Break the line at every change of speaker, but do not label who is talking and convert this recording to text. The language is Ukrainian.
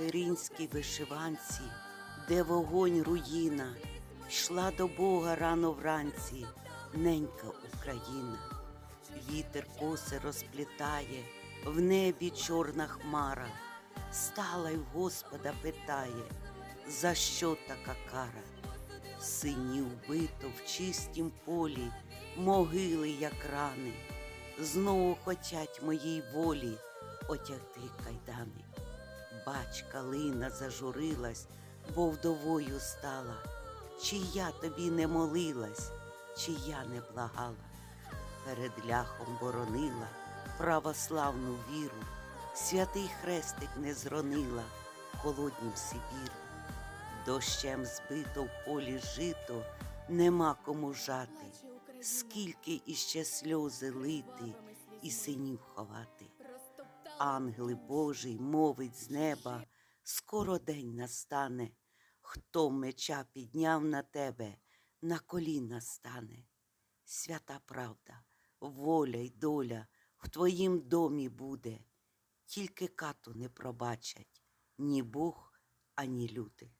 материнській вишиванці, де вогонь руїна, йшла до Бога рано вранці, ненька Україна. Вітер коси розплітає, в небі чорна хмара, стала й Господа питає, за що така кара? Синів вбито в чистім полі, могили, як рани, знову хотять моїй волі отягти кайдани. Бач, калина зажурилась, бо вдовою стала, чи я тобі не молилась, чи я не благала, перед ляхом боронила православну віру, святий хрестик не зронила холоднім Сибіру. Дощем збито в полі жито, нема кому жати, скільки іще сльози лити і синів ховати. Ангел Божий мовить з неба, скоро день настане, хто меча підняв на тебе, на коліна стане. Свята правда, воля й доля в твоїм домі буде, тільки кату не пробачать ні Бог, ані люди.